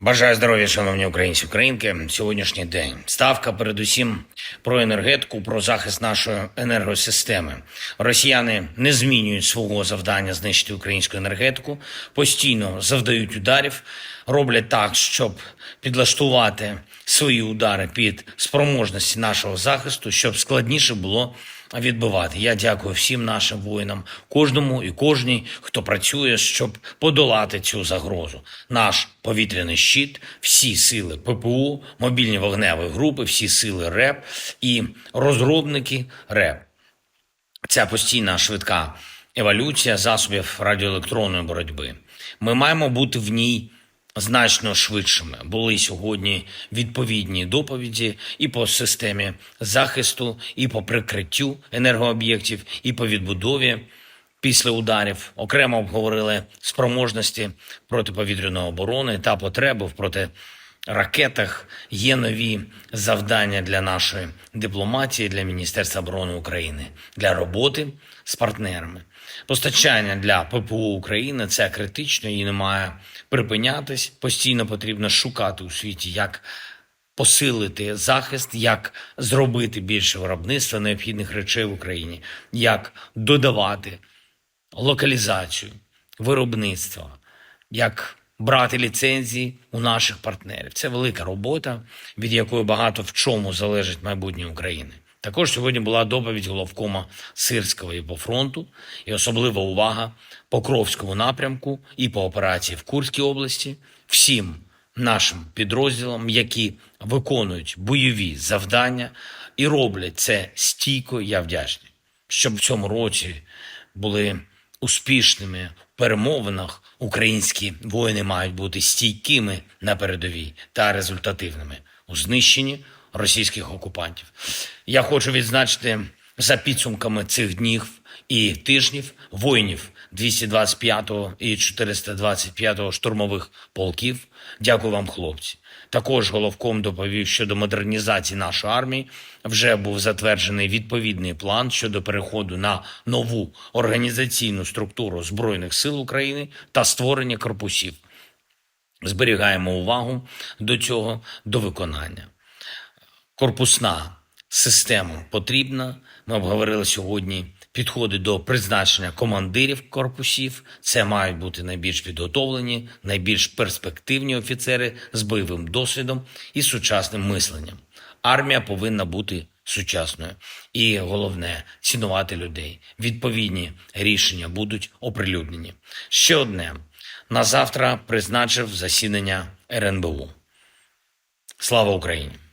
Бажаю здоров'я, шановні українці, українки. Сьогоднішній день ставка, передусім, про енергетику, про захист нашої енергосистеми. Росіяни не змінюють свого завдання знищити українську енергетику, постійно завдають ударів, роблять так, щоб підлаштувати свої удари під спроможності нашого захисту, щоб складніше було відбивати. Я дякую всім нашим воїнам, кожному і кожній, хто працює, щоб подолати цю загрозу. Наш повітряний щит, всі сили ППУ, мобільні вогневі групи, всі сили РЕП і розробники РЕП. Ця постійна швидка еволюція засобів радіоелектронної боротьби. Ми маємо бути в ній значно швидшими. Були сьогодні відповідні доповіді і по системі захисту, і по прикриттю енергооб'єктів, і по відбудові після ударів. Окремо обговорили спроможності протиповітряної оборони та потреби в проти ракетах є нові завдання для нашої дипломатії, для Міністерства оборони України, для роботи з партнерами. Постачання для ППО України це критично і не має припинятись. Постійно потрібно шукати у світі, як посилити захист, як зробити більше виробництва необхідних речей в Україні, як додавати локалізацію, виробництва, як брати ліцензії у наших партнерів. Це велика робота, від якої багато в чому залежить майбутнє України. Також сьогодні була доповідь головкома Сирського і по фронту, і особлива увага по Кровському напрямку і по операції в Курській області. Всім нашим підрозділам, які виконують бойові завдання і роблять це стійко, я вдячний, щоб в цьому році були успішними в перемовинах. Українські воїни мають бути стійкими на передовій та результативними у знищенні російських окупантів. Я хочу відзначити за підсумками цих днів і тижнів воїнів 225-го і 425-го штурмових полків. Дякую вам, хлопці. Також головком доповів щодо модернізації нашої армії. Вже був затверджений відповідний план щодо переходу на нову організаційну структуру збройних сил України та створення корпусів. Зберігаємо увагу до цього до виконання. Корпусна система потрібна. Ми обговорили сьогодні підходи до призначення командирів корпусів. Це мають бути найбільш підготовлені, найбільш перспективні офіцери з бойовим досвідом і сучасним мисленням. Армія повинна бути сучасною. І головне цінувати людей. Відповідні рішення будуть оприлюднені. Ще одне на завтра призначив засідання РНБУ. Слава Україні!